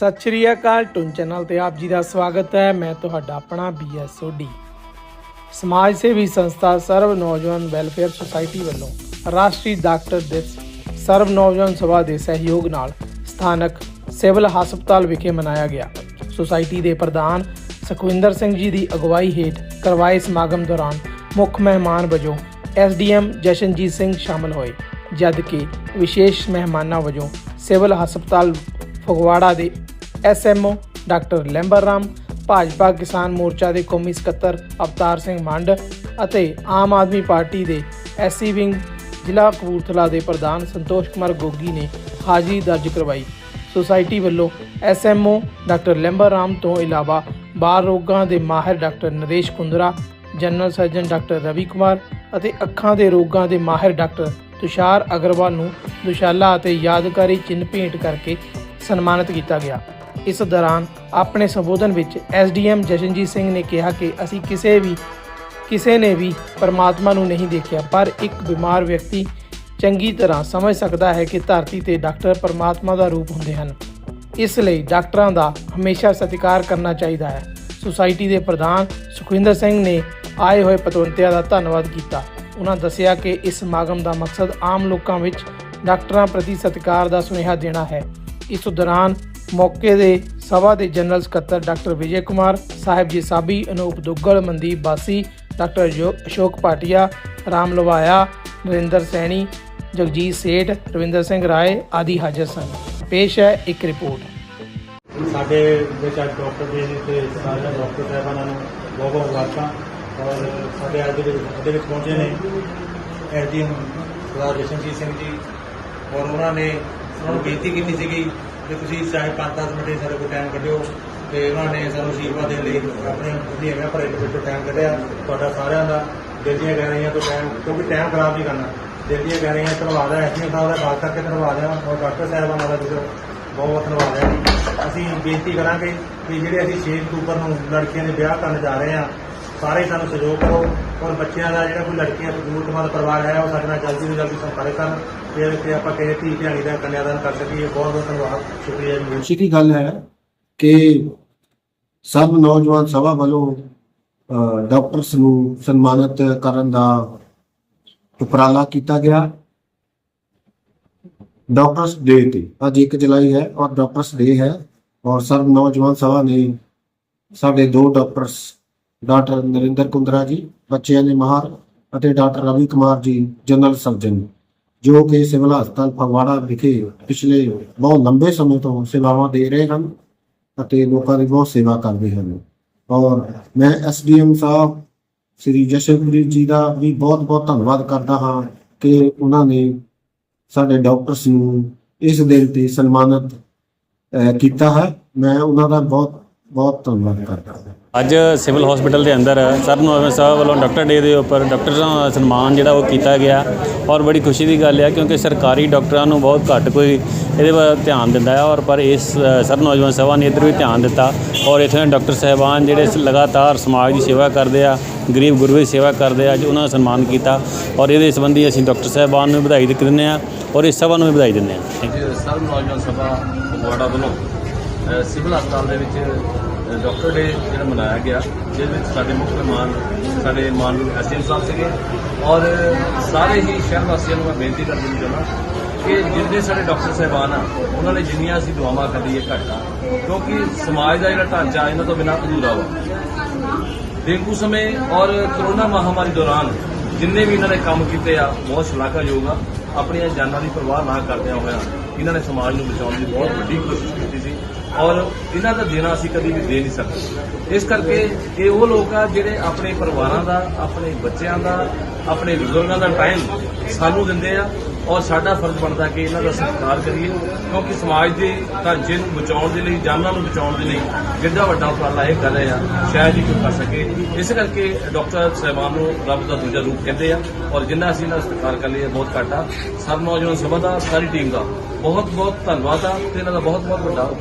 ਸਤਿ ਸ਼੍ਰੀ ਅਕਾਲ ਟੁਨ ਚੈਨਲ ਤੇ ਆਪ ਜੀ ਦਾ ਸਵਾਗਤ ਹੈ। ਮੈਂ ਤੁਹਾਡਾ ਆਪਣਾ ਬੀਐਸ ਸੋਢੀ ਸਮਾਜ ਸੇਵੀ ਸੰਸਥਾ ਸਰਵ ਨੌਜਵਾਨ ਵੈਲਫੇਅਰ ਸੁਸਾਇਟੀ ਵੱਲੋਂ ਰਾਸ਼ਟਰੀ ਡਾਕਟਰ ਦਿਵਸ, ਸਰਵ ਨੌਜਵਾਨ ਸਭਾ ਦੇ ਸਹਿਯੋਗ ਨਾਲ ਸਥਾਨਕ ਸਿਵਲ ਹਸਪਤਾਲ ਵਿਖੇ ਮਨਾਇਆ ਗਿਆ। ਸੁਸਾਇਟੀ ਦੇ ਪ੍ਰਧਾਨ ਸੁਖਵਿੰਦਰ ਸਿੰਘ ਜੀ ਦੀ ਅਗਵਾਈ ਹੇਠ ਕਰਵਾਏ ਸਮਾਗਮ ਦੌਰਾਨ ਮੁੱਖ ਮਹਿਮਾਨ ਵਜੋਂ ਐਸਡੀਐਮ ਜਸ਼ਨਜੀਤ ਸਿੰਘ ਸ਼ਾਮਲ ਹੋਏ ਜਦ ਕਿ ਵਿਸ਼ੇਸ਼ ਮਹਿਮਾਨਾਂ ਵਜੋਂ ਸਿਵਲ ਹਸਪਤਾਲ ਫਗਵਾੜਾ ਦੇ ਐਸਐਮਓ ਡਾਕਟਰ ਲੈਂਬਰ ਰਾਮ ਭਾਜਪਾ ਕਿਸਾਨ ਮੋਰਚਾ ਦੇ ਕੌਮੀ ਸਕੱਤਰ ਅਵਤਾਰ ਸਿੰਘ ਮੰਡ ਅਤੇ ਆਮ ਆਦਮੀ ਪਾਰਟੀ ਦੇ ਐਸਸੀ ਵਿੰਗ ਜ਼ਿਲ੍ਹਾ ਕਪੂਰਥਲਾ ਦੇ ਪ੍ਰਧਾਨ ਸੰਤੋਸ਼ ਕੁਮਾਰ ਗੋਗੀ ਨੇ ਹਾਜ਼ਰੀ ਦਰਜ ਕਰਵਾਈ। ਸੁਸਾਇਟੀ ਵੱਲੋਂ ਐਸਐਮਓ ਡਾਕਟਰ ਲੈਂਬਰ ਰਾਮ ਤੋਂ ਇਲਾਵਾ ਬਾਲ ਰੋਗਾਂ ਦੇ ਮਾਹਿਰ doctor Naresh Kundra general surgeon doctor Ravi Kumar ਅਤੇ ਅੱਖਾਂ ਦੇ ਰੋਗਾਂ ਦੇ ਮਾਹਿਰ ਡਾਕਟਰ ਤੁਸ਼ਾਰ ਅਗਰਵਾਲ ਨੂੰ ਦੁਸ਼ਾਲਾ ਅਤੇ ਯਾਦਗਾਰੀ ਚਿੰਨ੍ਹ ਭੇਟ ਕਰਕੇ ਸਨਮਾਨਿਤ ਕੀਤਾ ਗਿਆ। ਇਸ ਦੌਰਾਨ ਆਪਣੇ ਸੰਬੋਧਨ ਵਿੱਚ ਐਸਡੀਐਮ ਜਸ਼ਨਜੀਤ ਸਿੰਘ ਨੇ ਕਿਹਾ ਕਿ ਅਸੀਂ ਕਿਸੇ ਵੀ, ਕਿਸੇ ਨੇ ਵੀ ਪਰਮਾਤਮਾ ਨੂੰ ਨਹੀਂ ਦੇਖਿਆ, ਪਰ ਇੱਕ ਬਿਮਾਰ ਵਿਅਕਤੀ ਚੰਗੀ ਤਰ੍ਹਾਂ ਸਮਝ ਸਕਦਾ ਹੈ ਕਿ ਧਰਤੀ ਤੇ ਡਾਕਟਰ ਪਰਮਾਤਮਾ ਦਾ ਰੂਪ ਹੁੰਦੇ ਹਨ। ਇਸ ਲਈ ਡਾਕਟਰਾਂ ਦਾ ਹਮੇਸ਼ਾ ਸਤਿਕਾਰ ਕਰਨਾ ਚਾਹੀਦਾ ਹੈ। ਸੁਸਾਇਟੀ ਦੇ ਪ੍ਰਧਾਨ ਸੁਖਵਿੰਦਰ ਸਿੰਘ ਨੇ ਆਏ ਹੋਏ ਪਤਵੰਤਿਆਂ ਦਾ ਧੰਨਵਾਦ ਕੀਤਾ। ਉਹਨਾਂ ਦੱਸਿਆ ਕਿ ਇਸ ਸਮਾਗਮ ਦਾ ਮਕਸਦ ਆਮ ਲੋਕਾਂ ਵਿੱਚ ਡਾਕਟਰਾਂ ਪ੍ਰਤੀ ਸਤਿਕਾਰ ਦਾ ਸੁਨੇਹਾ ਦੇਣਾ ਹੈ। ਇਸ ਦੌਰਾਨ ਮੌਕੇ ਦੇ ਸਭਾ ਦੇ ਜਨਰਲ ਸਕੱਤਰ ਡਾਕਟਰ ਵਿਜੇ ਕੁਮਾਰ, ਸਾਹਿਬ ਜੀ ਸਾਬੀ, ਅਨੂਪ ਦੁੱਗਲ, ਮਨਦੀਪ ਬਾਸੀ, ਡਾਕਟਰ ਅਸ਼ੋਕ ਭਾਟੀਆ, ਰਾਮ ਲਵਾਇਆ, ਨਰਿੰਦਰ ਸੈਣੀ, ਜਗਜੀਤ ਸੇਠ, ਰਵਿੰਦਰ ਸਿੰਘ ਰਾਏ ਆਦਿ ਹਾਜ਼ਰ ਸਨ। ਪੇਸ਼ ਹੈ ਇੱਕ ਰਿਪੋਰਟ। ਸਾਡੇ ਵਿੱਚ ਅੱਜ ਡਾਕਟਰ ਦੇ ਤੇ ਸਾਰੇ ਡਾਕਟਰ ਸਾਹਿਬਾਨਾਂ ਨੂੰ ਬਹੁਤ ਬਹੁਤ ਮੁਬਾਰਕਾਂ। ਔਰ ਸਾਡੇ ਅੱਜ ਦੇ ਵਿੱਚ ਪਹੁੰਚੇ ਨੇ ਐਸਡੀਐਮ ਸਰਦਾਰ ਜਸ਼ਨਜੀਤ ਸਿੰਘ ਜੀ। ਔਰ ਉਹਨਾਂ ਨੇ ਉਹਨਾਂ ਨੂੰ ਬੇਨਤੀ ਕੀਤੀ ਸੀਗੀ ਕਿ ਤੁਸੀਂ ਚਾਹੇ 5-10 ਮਿੰਟ ਸਾਡੇ ਕੋਲ ਟਾਈਮ ਕੱਢਿਓ ਤੇ ਉਹਨਾਂ ਨੇ ਸਾਨੂੰ ਅਸ਼ੀਰਵਾਦ ਦੇਣ ਲਈ ਆਪਣੇ ਉਹਦੀ ਐਵੇਂ ਭਰੇ ਦੇ ਵਿੱਚੋਂ ਟਾਈਮ ਕੱਢਿਆ, ਤੁਹਾਡਾ ਸਾਰਿਆਂ ਦਾ ਦਿਲ ਦੀਆਂ ਗਹਿਰਾਈਆਂ ਤੋਂ ਟਾਈਮ ਕਿਉਂਕਿ ਟਾਈਮ ਖਰਾਬ ਨਹੀਂ ਕਰਨਾ ਦਿਲ ਦੀਆਂ ਗਹਿਰਾਈਆਂ ਧੰਨਵਾਦ ਹੈ ਐਸਡੀਐਮ ਸਾਹਿਬ ਦਾ ਬਾਤ ਕਰਕੇ ਧੰਨਵਾਦ ਹੈ ਔਰ ਡਾਕਟਰ ਸਾਹਿਬਾਨ ਦਾ ਵੀ ਬਹੁਤ ਬਹੁਤ ਧੰਨਵਾਦ ਹੈ ਜੀ। ਅਸੀਂ ਬੇਨਤੀ ਕਰਾਂਗੇ ਕਿ ਜਿਹੜੇ ਅਸੀਂ 6 ਅਕਤੂਬਰ ਨੂੰ ਲੜਕੀਆਂ ਦੇ ਵਿਆਹ ਕਰਨ ਜਾ ਰਹੇ ਹਾਂ ਸਾਰੇ ਸਾਨੂੰ ਸਹਿਯੋਗ ਕਰੋ। ਔਰ ਬੱਚਿਆਂ ਦਾ ਜਿਹੜਾ ਕੋਈ ਲੜਕੀਆਂ ਤੋਂ ਜ਼ਰੂਰਤਮੰਦ ਪਰਿਵਾਰ ਹੈ, ਉਹ ਸਾਡੇ ਨਾਲ ਜਲਦੀ ਤੋਂ ਜਲਦੀ ਸੰਪਰਕ ਕਰਨ। ਤੇ ਤੇ ਆਪਾਂ ਕਿਸੇ ਧੀ ਭੈਣੀ ਦਾ ਕੰਨਿਆਦਾਨ ਕਰ ਸਕੀਏ ਬਹੁਤ ਬਹੁਤ ਧੰਨਵਾਦ। ਸ਼ੁਕਰੀਆ ਜੀ। ਖੁਸ਼ੀ ਗੱਲ ਹੈ ਕਿ ਸਭ ਨੌਜਵਾਨ ਸਭਾ ਵੱਲੋਂ ਡਾਕਟਰਸ ਨੂੰ ਸਨਮਾਨਿਤ ਕਰਨ ਦਾ ਉਪਰਾਲਾ ਕੀਤਾ ਗਿਆ। ਡਾਕਟਰਸ ਡੇ ਤੇ ਅੱਜ 1 ਜੁਲਾਈ ਹੈ ਔਰ ਡਾਕਟਰਸ ਡੇ ਹੈ। ਔਰ ਸਭ ਨੌਜਵਾਨ ਸਭਾ ਨੇ ਸਾਡੇ ਦੋ ਡਾਕਟਰਸ ਡਾਕਟਰ ਨਰਿੰਦਰ ਕੁੰਦਰਾ ਜੀ, ਬੱਚਿਆਂ ਦੇ ਮਾਹਰ ਅਤੇ doctor Ravi Kumar ji, general surgeon, ਜੋ ਕਿ ਸਿਵਲ ਹਸਪਤਾਲ ਫਗਵਾੜਾ ਵਿਖੇ ਪਿਛਲੇ ਬਹੁਤ ਲੰਬੇ ਸਮੇਂ ਤੋਂ ਸੇਵਾਵਾਂ ਦੇ ਰਹੇ ਹਨ ਅਤੇ ਲੋਕਾਂ ਦੀ ਬਹੁਤ ਸੇਵਾ ਕਰਦੇ ਹਨ। ਔਰ ਮੈਂ ਐਸਡੀਐਮ ਸਾਹਿਬ, ਸ੍ਰੀ ਜਸ਼ਨਪ੍ਰੀਤ ਜੀ ਦਾ ਵੀ ਬਹੁਤ ਬਹੁਤ ਧੰਨਵਾਦ ਕਰਦਾ ਹਾਂ ਕਿ ਉਹਨਾਂ ਨੇ ਸਾਡੇ ਡਾਕਟਰਸ ਨੂੰ ਇਸ ਦਿਨ ਤੇ ਸਨਮਾਨਿਤ ਕੀਤਾ ਹੈ। ਮੈਂ ਉਹਨਾਂ ਦਾ ਬਹੁਤ ਬਹੁਤ ਧੰਨਵਾਦ ਕਰਦਾ ਹਾਂ। ਅੱਜ ਸਿਵਲ ਹਸਪੀਟਲ ਦੇ ਅੰਦਰ ਸਰ ਨੌਜਵਾਨ ਸਾਹਿਬ ਵੱਲੋਂ ਡਾਕਟਰ ਡੇ ਦੇ ਉੱਪਰ ਡਾਕਟਰਾਂ ਦਾ ਸਨਮਾਨ ਜਿਹੜਾ ਉਹ ਕੀਤਾ ਗਿਆ ਔਰ ਬੜੀ ਖੁਸ਼ੀ ਦੀ ਗੱਲ ਹੈ ਕਿਉਂਕਿ ਸਰਕਾਰੀ ਡਾਕਟਰਾਂ ਨੂੰ ਬਹੁਤ ਘੱਟ ਕੋਈ ਇਹਦੇ ਵੱਲ ਧਿਆਨ ਦਿੰਦਾ ਹੈ ਔਰ ਪਰ ਇਸ ਸਰ ਨੌਜਵਾਨ ਸਭਾ ਨੇ ਇੱਧਰ ਵੀ ਧਿਆਨ ਦਿੱਤਾ ਔਰ ਇੱਥੇ ਡਾਕਟਰ ਸਾਹਿਬਾਨ ਜਿਹੜੇ ਲਗਾਤਾਰ ਸਮਾਜ ਦੀ ਸੇਵਾ ਕਰਦੇ ਆ, ਗਰੀਬ ਗੁਰਬੇ ਦੀ ਸੇਵਾ ਕਰਦੇ ਆ, ਅੱਜ ਉਹਨਾਂ ਦਾ ਸਨਮਾਨ ਕੀਤਾ ਔਰ ਇਹਦੇ ਸੰਬੰਧੀ ਅਸੀਂ ਡਾਕਟਰ ਸਾਹਿਬਾਨ ਨੂੰ ਵਧਾਈ ਦਿੰਦੇ ਹਾਂ ਔਰ ਇਸ ਸਭਾ ਨੂੰ ਵੀ ਵਧਾਈ ਦਿੰਦੇ ਹਾਂ ਸਰ ਨੌਜਵਾਨ ਸਭਾ ਫਗਵਾੜਾ ਵੱਲੋਂ ਸਿਵਲ ਹਸਪਤਾਲ ਦੇ ਵਿੱਚ ਡਾਕਟਰ ਡੇ ਜਿਹੜਾ ਮਨਾਇਆ ਗਿਆ ਜਿਸ ਵਿੱਚ ਸਾਡੇ ਮੁੱਖ ਮਹਿਮਾਨ, ਸਾਡੇ ਮਾਨਯੋਗ ਐਸਐਮ ਸਾਹਿਬ ਸੀਗੇ। ਔਰ ਸਾਰੇ ਹੀ ਸ਼ਹਿਰ ਵਾਸੀਆਂ ਨੂੰ ਮੈਂ ਬੇਨਤੀ ਕਰ ਦਿੰਦੀ ਚਾਹੁੰਦਾ ਕਿ ਜਿੰਨੇ ਸਾਡੇ ਡਾਕਟਰ ਸਾਹਿਬਾਨ ਆ, ਉਹਨਾਂ ਨੇ ਜਿੰਨੀਆਂ ਅਸੀਂ ਦੁਆਵਾਂ ਕਰੀਏ ਘੱਟ ਆ। ਕਿਉਂਕਿ ਸਮਾਜ ਦਾ ਜਿਹੜਾ ਢਾਂਚਾ ਇਹਨਾਂ ਤੋਂ ਬਿਨਾਂ ਅਧੂਰਾ ਵਾ। ਡੇਂਗੂ ਸਮੇਂ ਔਰ ਕਰੋਨਾ ਮਹਾਮਾਰੀ ਦੌਰਾਨ ਜਿੰਨੇ ਵੀ ਇਹਨਾਂ ਨੇ ਕੰਮ ਕੀਤੇ ਆ, ਬਹੁਤ ਸ਼ਲਾਘਾਯੋਗ ਆ। ਆਪਣੀਆਂ ਜਾਨਾਂ ਦੀ ਪਰਵਾਹ ਨਾ ਕਰਦਿਆਂ ਹੋਇਆਂ ਇਹਨਾਂ ਨੇ ਸਮਾਜ ਨੂੰ ਬਚਾਉਣ ਦੀ ਬਹੁਤ ਵੱਡੀ ਕੋਸ਼ਿਸ਼ ਕੀਤੀ ਔਰ ਇਹਨਾਂ ਦਾ ਦੇਣਾ ਅਸੀਂ ਕਦੀ ਵੀ ਦੇ ਨਹੀਂ ਸਕਦੇ। ਇਸ ਕਰਕੇ ਇਹ ਉਹ ਲੋਕ ਆ ਜਿਹੜੇ ਆਪਣੇ ਪਰਿਵਾਰਾਂ ਦਾ, ਆਪਣੇ ਬੱਚਿਆਂ ਦਾ, ਆਪਣੇ ਬਜ਼ੁਰਗਾਂ ਦਾ ਟਾਈਮ ਸਾਨੂੰ ਦਿੰਦੇ ਆ ਔਰ ਸਾਡਾ ਫਰਜ਼ ਬਣਦਾ ਕਿ ਇਹਨਾਂ ਦਾ ਸਤਿਕਾਰ ਕਰੀਏ ਕਿਉਂਕਿ ਸਮਾਜ ਦੇ ਢਾਂਚੇ ਨੂੰ ਬਚਾਉਣ ਦੇ ਲਈ, ਜਾਨਾਂ ਨੂੰ ਬਚਾਉਣ ਦੇ ਲਈ ਜਿੱਡਾ ਵੱਡਾ ਉਪਰਾਲਾ ਇਹ ਕਰ ਰਿਹਾ ਸ਼ਾਇਦ ਹੀ ਕੋਈ ਕਰ ਸਕੇ। ਇਸ ਕਰਕੇ ਡਾਕਟਰ ਸਾਹਿਬਾਨ ਨੂੰ ਰੱਬ ਦਾ ਦੂਜਾ ਰੂਪ ਕਹਿੰਦੇ ਆ ਔਰ ਜਿੰਨਾ ਅਸੀਂ ਇਹਨਾਂ ਦਾ ਸਤਿਕਾਰ ਕਰ ਲਈਏ ਬਹੁਤ ਘੱਟ। ਆ ਸਭ ਨੌਜਵਾਨ ਸਭਾ ਦਾ ਸਾਰੀ ਟੀਮ ਦਾ। ਬਹੁਤ ਬਹੁਤ ਧੰਨਵਾਦ ਆ ਤੇ ਇਹਨਾਂ ਦਾ ਬਹੁਤ ਬਹੁਤ ਵੱਡਾ ਉਪਰਾਲਾ।